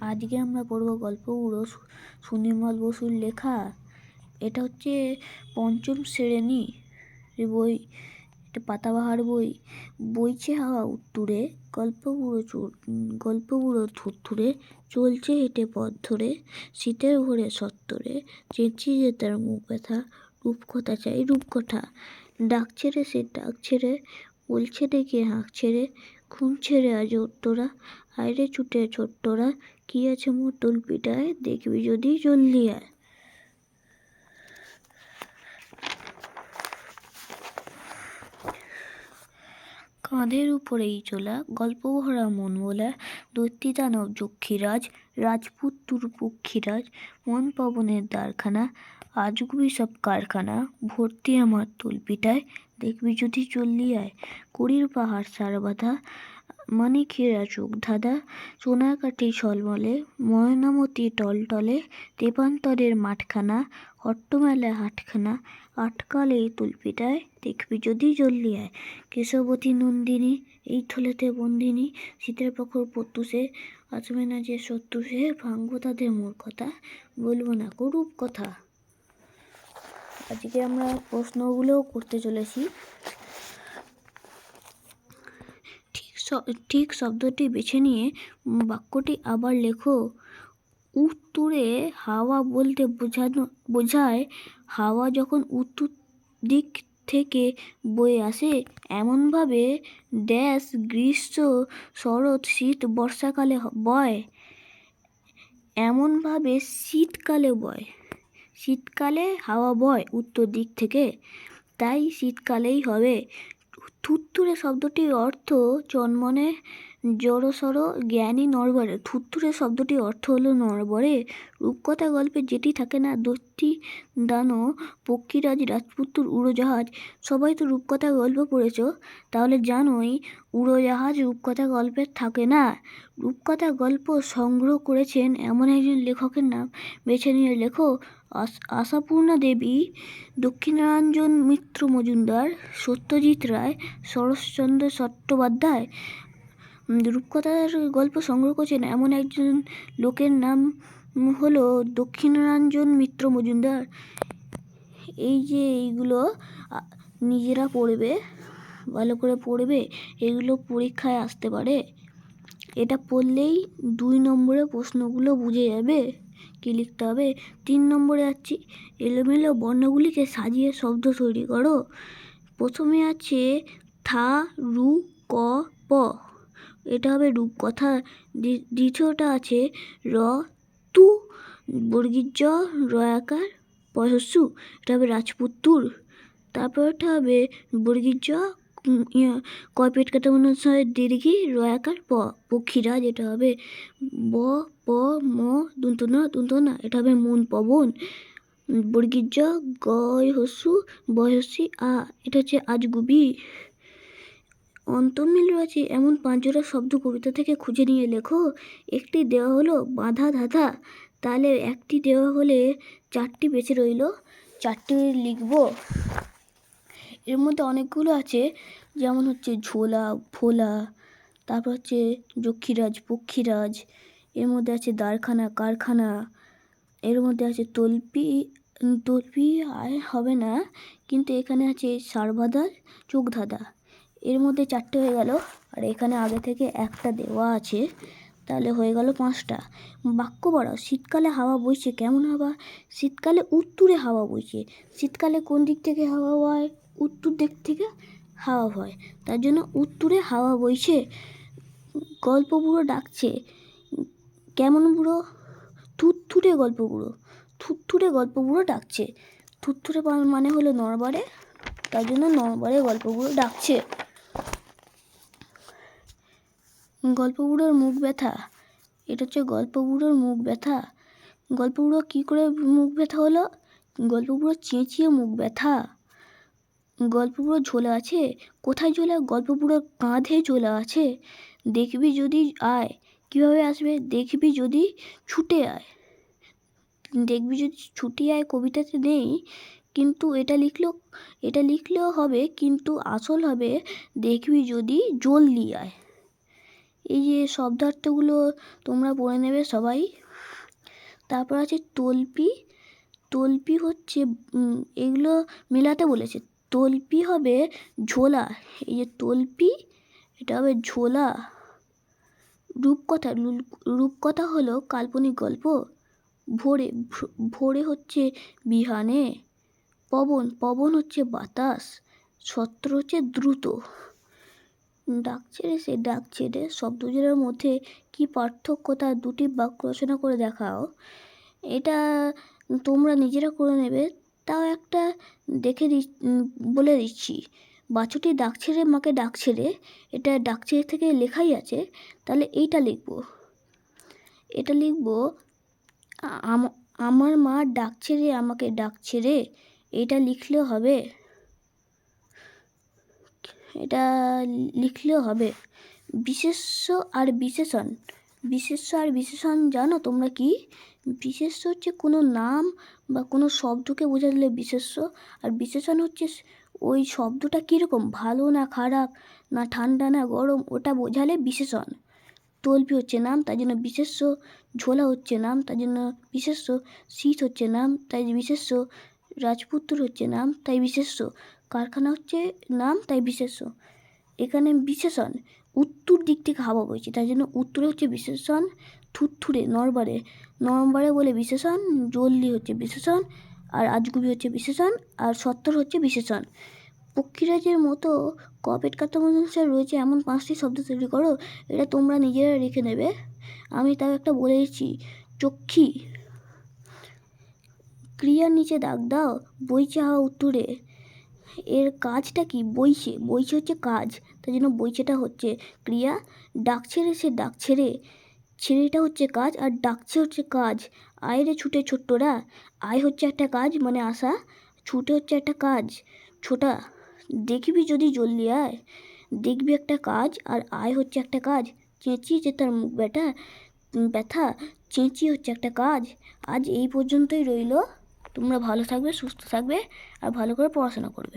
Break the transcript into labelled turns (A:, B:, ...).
A: আজকে আমরা পড়ব গল্পগুলো সু- সুনির্মল বসুর লেখা। এটা হচ্ছে পঞ্চম শ্রেণি বই এটা পাতাবাহার বই। বইছে হাওয়া উত্তুরে, গল্পগুলো চোর গল্পগুলো থুরথুরে চলছে হেঁটে পথ ধরে, শীতের ভোরে সত্তরে চেঁচিয়ে তার মুখ ব্যথা, রূপকথা চাই রূপকথা। ডাক ছেড়ে সে ডাক ছেড়ে বলছে ডেকে হাঁক ছেড়ে খুন ছেড়ে আজ তোরা আয়রে ছুটে ছোট্টরা, কি আছে মোর তলপিটায় দেখবি যদি জলদি আয়। কাঁধের উপরেই চলা গল্প ভরা মন বলা দৈত্যী দানব যক্ষীরাজ, রাজপুত তুরপক্ষীরাজ মন পবনের দ্বারখানা আজগুবি সব কারখানা, ভর্তি আমার তলপিটায়, দেখবি যদি চললি আয়। কুড়ির পাহাড় সার বাঁধা মানিকেরা চোখ ধাঁধা সোনাকাঠি ছলমলে, ময়নামতি টলটলে তেপান্তরের মাঠখানা হট্টমেলা হাটখানা, আটকালে তুলপিটায়, দেখবি যদি জলদি আয়। কেশবতী নন্দিনী, এই থলেতে বন্দিনী, শীতের প্রখর প্রত্যুষে আসবে না যে সত্যুষে ভাঙ্গ তাদের মোর কথা বলব না করুপ কথা। আজকে আমরা প্রশ্নগুলোও করতে চলেছি। ঠিক ঠিক শব্দটি বেছে নিয়ে বাক্যটি আবার লেখো। উত্তুরে হাওয়া বলতে বোঝানো, বোঝায়, হাওয়া যখন উত্তর দিক থেকে বয়ে আসে, এমনভাবে ড্যাশ গ্রীষ্ম, শরৎ, শীত, বর্ষাকালে বয়। এমনভাবে শীতকালে বয়। শীতকালে হাওয়া বয় উত্তর দিক থেকে। তাই শীতকালেই হবে। থুরথুরে শব্দটির অর্থ চন্মনে জড়সড় জ্ঞানী নরবরে। থুত্তুরে শব্দটির অর্থ হলো নরবরে। রূপকথা গল্পে যেটি থাকে না দৈত্যী দানো পক্ষীরাজ রাজপুত্র উড়োজাহাজ। সবাই তো রূপকথা গল্প পড়েছ, তাহলে জানোই উড়োজাহাজ রূপকথা গল্পে থাকে না। রূপকথা গল্প সংগ্রহ করেছেন এমন একজন লেখকের নাম, বেছে নিয়ে লেখো আশ- আশাপূর্ণা দেবী দক্ষিণারঞ্জন মিত্র মজুমদার, সত্যজিৎ রায়, শরৎচন্দ্র চট্টোপাধ্যায়। রূপকথার গল্প সংগ্রহ করেছেন এমন একজন লোকের নাম হলো দক্ষিণারঞ্জন মিত্র মজুমদার। এই যে এইগুলো নিজেরা পড়বে, ভালো করে পড়বে, এগুলো পরীক্ষায় আসতে পারে। এটা পড়লেই দুই নম্বরে প্রশ্নগুলো বুঝে যাবে, কি লিখতে হবে। তিন নম্বরে যাচ্ছি এলোমেলো বর্ণগুলিকে সাজিয়ে শব্দ তৈরি করো। প্রথমে আছে থা, রু, ক, প। এটা হবে রূপকথা। দ্বি- দ্বিতীয়টা আছে র তু বর্গীর জ রয়াকার পয়সু এটা হবে রাজপুত্তুর। তারপরটা হবে বর্গীর জ কয় কাটা অনুসারে দীর্ঘি রয়াকার প, পক্ষীরা যেটা হবে। ব, প, ম দুন্তনা দুন্তনা এটা হবে মন, পবন। বর্গীর জ গয় হসু বয়সী, আ। এটা হচ্ছে আজগুবি। অন্তর্মিল রয়েছে এমন পাঁচজোড়া শব্দ কবিতা থেকে খুঁজে নিয়ে লেখো। একটি দেওয়া হলো বাঁধা ধাঁধা, তাহলে একটি দেওয়া হলে চারটি বেঁচে রইল। চারটি লিখব। এর মধ্যে অনেকগুলো আছে, যেমন হচ্ছে ঝোলা ফোলা তারপর হচ্ছে যক্ষীরাজ, পক্ষীরাজ, এর মধ্যে আছে দারখানা কারখানা, এর মধ্যে আছে তলপি তলপি আয় হবে না, কিন্তু এখানে আছে সারবাদা চোখ ধাঁধা এর মধ্যে চারটে হয়ে গেল। আর এখানে আগে থেকে একটা দেওয়া আছে, তাহলে হয়ে গেল পাঁচটা। বাক্য বাড়াও শীতকালে হাওয়া বইছে কেমন হাওয়া? শীতকালে উত্তুরে হাওয়া বইছে। শীতকালে কোন দিক থেকে হাওয়া হয়? উত্তর দিক থেকে হাওয়া বয় তার জন্য উত্তরে হাওয়া বইছে। গল্প বুড়ো ডাকছে, কেমন বুড়ো? থুতথুরে গল্প বুড়ো। থুতথুরে গল্প বুড়ো ডাকছে। থুতথুরে বা- মানে হলো নরবারে তার জন্য নরবারে গল্প বুড়ো ডাকছে। গল্প বুড়োর মুখ ব্যথা। এটা হচ্ছে গল্প বুড়োর মুখ ব্যথা। গল্প বুড়ো কী করে মুখ ব্যথা হলো? গল্প বুড়ো চেঁচিয়ে মুখ ব্যথা। গল্প বুড়ো ঝোলা আছে? কোথায় ঝোলা? গল্প বুড়োর কাঁধে ঝোলা আছে? দেখবি যদি আয়। কীভাবে আসবে? দেখবি যদি ছুটে আয়। দেখবি যদি ছুটে আয় কবিতাতে নেই। কিন্তু এটা লিখলেও এটা লিখলেও হবে, কিন্তু আসল হবে, দেখবি যদি জলদি আয়। এই যে শব্দার্থগুলো তোমরা পড়ে নেবে সবাই। তারপর আছে তল্পি। তল্পি হচ্ছে এগুলো মেলাতে বলেছে। তল্পি হবে ঝোলা। এই যে তল্পি, এটা হবে ঝোলা। রূপকথা রূপকথা হলো কাল্পনিক গল্প। ভোরে ভোরে হচ্ছে বিহানে। পবন পবন হচ্ছে বাতাস। ছত্র হচ্ছে দ্রুত। ডাক ছেড়ে সে ডাক ছেড়ে শব্দ জোড়ার মধ্যে কি পার্থক্য তা দুটি বাক্য রচনা করে দেখাও। এটা তোমরা নিজেরা করে নেবে, তাও একটা দেখে দি বলে দিচ্ছি। বাছুরটি ডাক ছেড়ে মাকে ডাক ছেড়ে এটা ডাক ছেড়ে থেকে লেখাই আছে, তাহলে এইটা লিখব। এটা লিখব আমার মা ডাক ছেড়ে আমাকে ডাক ছেড়ে এটা লিখলে হবে এটা লিখলেও হবে। বিশেষ্য আর বিশেষণ। বিশেষ্য আর বিশেষণ জানো তোমরা কি? বিশেষ্য হচ্ছে কোনো নাম বা কোনো শব্দকে বোঝা দিলে বিশেষ্য। আর বিশেষণ হচ্ছে ওই শব্দটা কীরকম? ভালো না খারাপ? না ঠান্ডা না গরম? ওটা বোঝালে বিশেষণ। তল্পি হচ্ছে নাম তাই জন্য বিশেষ্য। ঝোলা হচ্ছে নাম তাই জন্য বিশেষ্য। শীত হচ্ছে নাম, তাই বিশেষ্য। রাজপুত্র হচ্ছে নাম, তাই বিশেষ্য। কারখানা হচ্ছে নাম, তাই বিশেষ্য এখানে বিশেষণ, উত্তর দিক থেকে হাওয়া বইছে, তাই জন্য উত্তরে হচ্ছে বিশেষণ থুরথুরে নরবারে। নরবারে বলে বিশেষণ, জলদি হচ্ছে বিশেষণ, আর আজগুবি হচ্ছে বিশেষণ, আর সত্তর হচ্ছে বিশেষণ। পক্ষীরাজের মতো কপেট কাতামনুসার রয়েছে, এমন পাঁচটি শব্দ তৈরি করো, এটা তোমরা নিজেরা রেখে নেবে। আমি তাও একটা বলে দিচ্ছি, চক্ষী। ক্রিয়ার নিচে দাগ দাও হাওয়া উত্তরে। এর কাজটা কি? বইছে। বইছে হচ্ছে কাজ। তাই জন্য বইছেটা হচ্ছে ক্রিয়া। ডাক ছেড়ে সে ডাক ছেড়ে ছেড়েটা হচ্ছে কাজ আর ডাকছে হচ্ছে কাজ। আয় রে ছুটে ছোট্টরা। আয় হচ্ছে একটা কাজ মানে আসা ছুটে হচ্ছে একটা কাজ। ছোটা, দেখবি যদি জলদি আয়। দেখবি একটা কাজ আর আয় হচ্ছে একটা কাজ। চেঁচিয়েছে তার মুখ ব্যথা ব্যথা। চেঁচি হচ্ছে একটা কাজ। আজ এই পর্যন্তই রইল। তোমরা ভালো থাকবে সুস্থ থাকবে আর ভালো করে পড়াশোনা করবে।